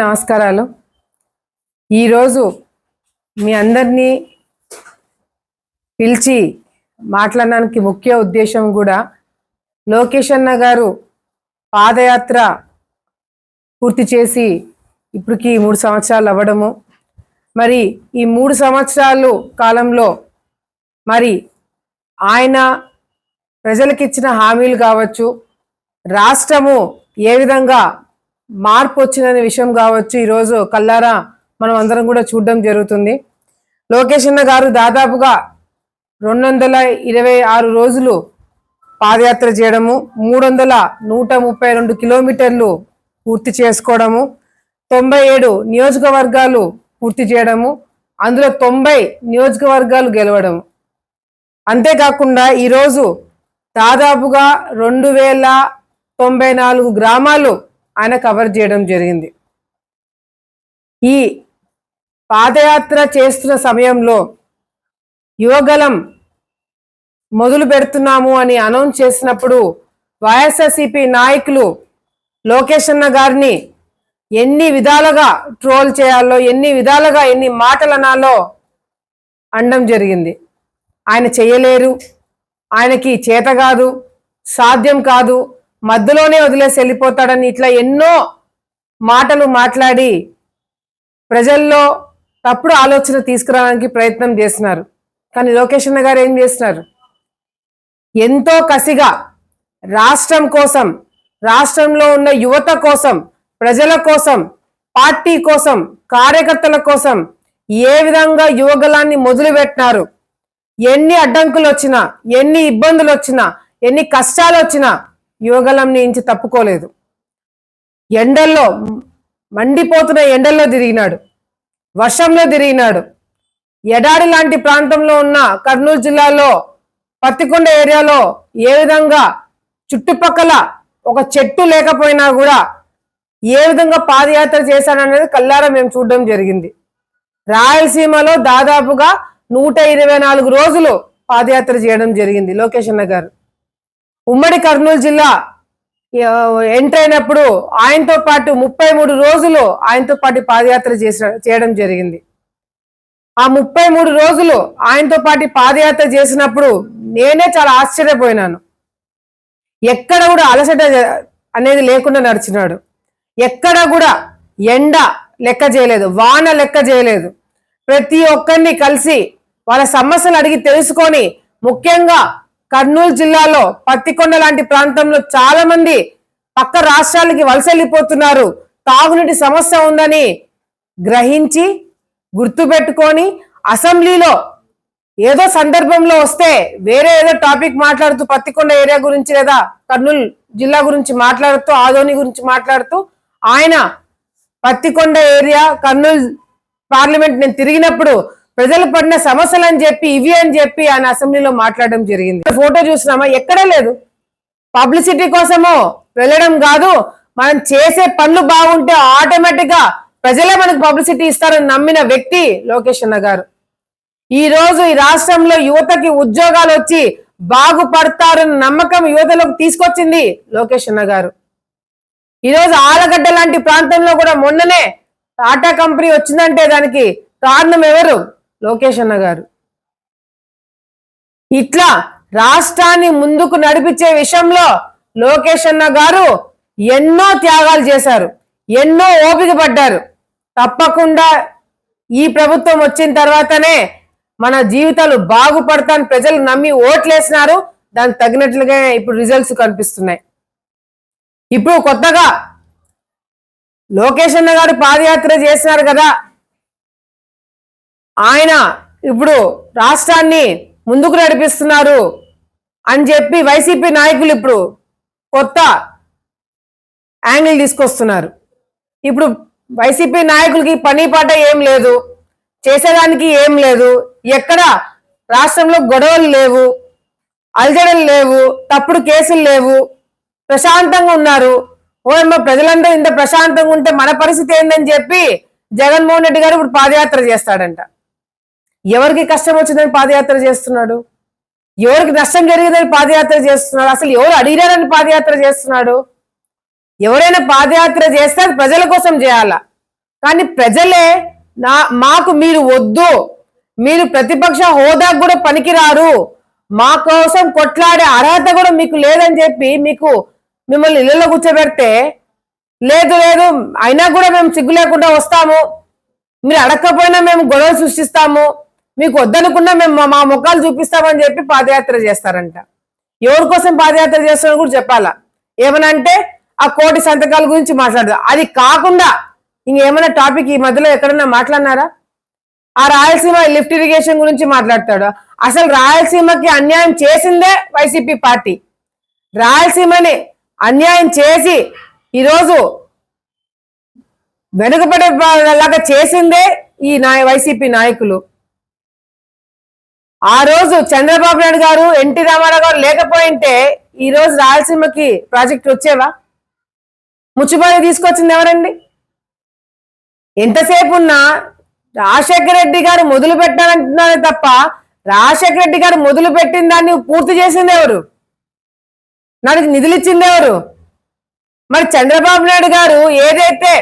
నమస్కారాలు. ఈరోజు మీ అందరినీ పిలిచి మాట్లాడడానికి ముఖ్య ఉద్దేశం కూడా లోకేష్ అన్న గారు పాదయాత్ర పూర్తి చేసి ఇప్పటికి మూడు సంవత్సరాలు అవ్వడము. మరి ఈ మూడు సంవత్సరాలు కాలంలో మరి ఆయన ప్రజలకిచ్చిన హామీలు కావచ్చు రాష్ట్రము ఏ విధంగా మార్పు వచ్చిందనే విషయం కావచ్చు. ఈరోజు కల్లారా మనం అందరం కూడా చూడడం జరుగుతుంది. లోకేష్ అన్న గారు దాదాపుగా రెండు వందల ఇరవై ఆరు రోజులు పాదయాత్ర చేయడము మూడు వందల నూట ముప్పై రెండు కిలోమీటర్లు పూర్తి చేసుకోవడము తొంభై ఏడు నియోజకవర్గాలు పూర్తి చేయడము అందులో తొంభై నియోజకవర్గాలు గెలవడము. అంతేకాకుండా ఈరోజు దాదాపుగా రెండు వేల తొంభై నాలుగు గ్రామాలు ఆయన కవర్ చేయడం జరిగింది. ఈ పాదయాత్ర చేస్తున్న సమయంలో యువగలం మొదలు పెడుతున్నాము అని అనౌన్స్ చేసినప్పుడు వైఎస్ఆర్సిపి నాయకులు లోకేష్ అన్న గారిని ఎన్ని విధాలుగా ట్రోల్ చేయాలో ఎన్ని విధాలుగా ఎన్ని మాటలు అనాలో అనడం జరిగింది. ఆయన చేయలేరు ఆయనకి చేత కాదు సాధ్యం కాదు మధ్యలోనే వదిలేసి వెళ్ళిపోతాడని ఇట్లా ఎన్నో మాటలు మాట్లాడి ప్రజల్లో తప్పుడు ఆలోచన తీసుకురావడానికి ప్రయత్నం చేస్తున్నారు. కానీ లోకేష్ అన్న గారు ఏం చేస్తున్నారు? ఎంతో కసిగా రాష్ట్రం కోసం రాష్ట్రంలో ఉన్న యువత కోసం ప్రజల కోసం పార్టీ కోసం కార్యకర్తల కోసం ఏ విధంగా యువగలాన్ని మొదలుపెట్టినారు? ఎన్ని అడ్డంకులు వచ్చినా ఎన్ని ఇబ్బందులు వచ్చినా ఎన్ని కష్టాలు వచ్చినా యోగలం నుంచి తప్పుకోలేదు. ఎండల్లో మండిపోతున్న ఎండల్లో తిరిగినాడు. వర్షంలో తిరిగినాడు. ఎడారి లాంటి ప్రాంతంలో ఉన్న కర్నూలు జిల్లాలో పత్తికొండ ఏరియాలో ఏ విధంగా చుట్టుపక్కల ఒక చెట్టు లేకపోయినా కూడా ఏ విధంగా పాదయాత్ర చేశాడనేది కల్లారా మేము చూడడం జరిగింది. రాయలసీమలో దాదాపుగా నూట ఇరవై నాలుగు రోజులు పాదయాత్ర చేయడం జరిగింది లోకేష్ అన్న గారు. ఉమ్మడి కర్నూలు జిల్లా ఎంటర్ అయినప్పుడు ఆయనతో పాటు ముప్పై మూడు రోజులు ఆయనతో పాటు పాదయాత్ర చేసిన చేయడం జరిగింది. ఆ ముప్పై మూడు రోజులు ఆయనతో పాటు పాదయాత్ర చేసినప్పుడు నేనే చాలా ఆశ్చర్యపోయినాను. ఎక్కడ కూడా అలసట అనేది లేకుండా నడిచినాడు. ఎక్కడ కూడా ఎండ లెక్క చేయలేదు వాన లెక్క చేయలేదు. ప్రతి ఒక్కరిని కలిసి వాళ్ళ సమస్యలు అడిగి తెలుసుకొని ముఖ్యంగా కర్నూలు జిల్లాలో పత్తికొండ లాంటి ప్రాంతంలో చాలా మంది పక్క రాష్ట్రాలకి వలస వెళ్ళిపోతున్నారు తాగునీటి సమస్య ఉందని గ్రహించి గుర్తుపెట్టుకొని అసెంబ్లీలో ఏదో సందర్భంలో వస్తే వేరే ఏదో టాపిక్ మాట్లాడుతూ పత్తికొండ ఏరియా గురించి లేదా కర్నూలు జిల్లా గురించి మాట్లాడుతూ ఆదోని గురించి మాట్లాడుతూ ఆయన పత్తికొండ ఏరియా కర్నూలు పార్లమెంట్ నేను తిరిగినప్పుడు ప్రజలు పడిన సమస్యలు అని చెప్పి ఇవి అని చెప్పి ఆయన అసెంబ్లీలో మాట్లాడడం జరిగింది. ఫోటో చూసినామా? ఎక్కడా లేదు. పబ్లిసిటీ కోసమో వెళ్ళడం కాదు. మనం చేసే పనులు బాగుంటే ఆటోమేటిక్గా ప్రజలే మనకు పబ్లిసిటీ ఇస్తారని నమ్మిన వ్యక్తి లోకేష్ అన్న గారు. ఈ రోజు ఈ రాష్ట్రంలో యువతకి ఉద్యోగాలు వచ్చి బాగుపడతారని నమ్మకం యువతలోకి తీసుకొచ్చింది లోకేష్ అన్న గారు. ఈరోజు ఆలగడ్డ లాంటి ప్రాంతంలో కూడా మొన్ననే టాటా కంపెనీ వచ్చిందంటే దానికి కారణం ఎవరు? లోకేష్ అన్న గారు. ఇట్లా రాష్ట్రాన్ని ముందుకు నడిపించే విషయంలో లోకేష్ అన్న గారు ఎన్నో త్యాగాలు చేశారు ఎన్నో ఓపిక పడ్డారు. తప్పకుండా ఈ ప్రభుత్వం వచ్చిన తర్వాతనే మన జీవితాలు బాగుపడతాను ప్రజలు నమ్మి ఓట్లేసినారు. దానికి తగినట్లుగా ఇప్పుడు రిజల్ట్స్ కనిపిస్తున్నాయి. ఇప్పుడు కొత్తగా లోకేష్ అన్న గారు పాదయాత్ర చేసినారు కదా ఆయన ఇప్పుడు రాష్ట్రాన్ని ముందుకు నడిపిస్తున్నారు అని చెప్పి వైసీపీ నాయకులు ఇప్పుడు కొత్త యాంగిల్ తీసుకొస్తున్నారు. ఇప్పుడు వైసీపీ నాయకులకి పని పాట ఏం లేదు చేసేదానికి ఏం లేదు ఎక్కడ రాష్ట్రంలో గొడవలు లేవు అలజడలు లేవు తప్పుడు కేసులు లేవు ప్రశాంతంగా ఉన్నారు. ఓయమ్మ ప్రజలందరూ ఇంత ప్రశాంతంగా ఉంటే మన పరిస్థితి ఏందని చెప్పి జగన్మోహన్ రెడ్డి గారు ఇప్పుడు పాదయాత్ర చేస్తాడంట. ఎవరికి కష్టం వచ్చిందని పాదయాత్ర చేస్తున్నాడు? ఎవరికి నష్టం జరిగిందని పాదయాత్ర చేస్తున్నాడు? అసలు ఎవరు అడిగారని పాదయాత్ర చేస్తున్నాడు? ఎవరైనా పాదయాత్ర చేస్తే అది ప్రజల కోసం చేయాలా? కానీ ప్రజలే నా మాకు మీరు వద్దు. మీరు ప్రతిపక్ష హోదా కూడా పనికిరారు. మా కోసం కొట్లాడే అర్హత కూడా మీకు లేదని చెప్పి మీకు మిమ్మల్ని ఇళ్ళలో కూర్చోబెడితే లేదు లేదు అయినా కూడా మేము సిగ్గు లేకుండా వస్తాము. మీరు అడగకపోయినా మేము గొడవ సృష్టిస్తాము. మీకు వద్దనుకున్నా మేము మా- ముఖాలు చూపిస్తామని చెప్పి పాదయాత్ర చేస్తారంట. ఎవరి కోసం పాదయాత్ర చేస్తారని కూడా చెప్పాలా? ఏమనంటే ఆ కోటి సంతకాల గురించి మాట్లాడదాం. అది కాకుండా ఇంకేమైనా టాపిక్ ఈ మధ్యలో ఎక్కడన్నా మాట్లాడినారా? ఆ రాయలసీమ లిఫ్ట్ ఇరిగేషన్ గురించి మాట్లాడతాడు. అసలు రాయలసీమకి అన్యాయం చేసిందే వైసీపీ పార్టీ. రాయలసీమని అన్యాయం చేసి ఈరోజు వెనుకబడే లాగా చేసిందే ఈ నాయ వైసీపీ నాయకులు. ఆ రోజు చంద్రబాబు నాయుడు గారు ఎన్టీ రామారావు గారు లేకపోయింటే ఈ రోజు రాయలసీమకి ప్రాజెక్ట్ వచ్చేవా? ముచ్చుబాయి తీసుకొచ్చింది ఎవరండి? ఎంతసేపు ఉన్నా రాజశేఖర రెడ్డి గారు మొదలు పెట్టారంటున్నారే తప్ప రాజశేఖర రెడ్డి గారు మొదలు పెట్టిన దాన్ని పూర్తి చేసింది ఎవరు? నాకు నిధులు ఇచ్చింది ఎవరు? మరి చంద్రబాబు నాయుడు గారు ఏదైతే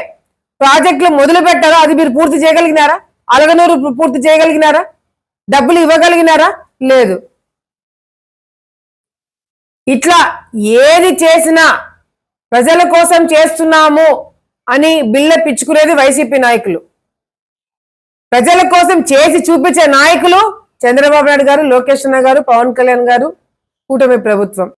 ప్రాజెక్టులు మొదలు పెట్టారో అది మీరు పూర్తి చేయగలిగినారా? అలగనూరు పూర్తి చేయగలిగినారా? డబ్బులు ఇవ్వగలిగినారా? లేదు. ఇట్లా ఏది చేసినా ప్రజల కోసం చేస్తున్నాము అని బిల్ల పిచ్చుకునేది వైసీపీ నాయకులు. ప్రజల కోసం చేసి చూపించే నాయకులు చంద్రబాబు నాయుడు గారు లోకేష్ అన్న గారు పవన్ కళ్యాణ్ గారు కూటమి ప్రభుత్వం.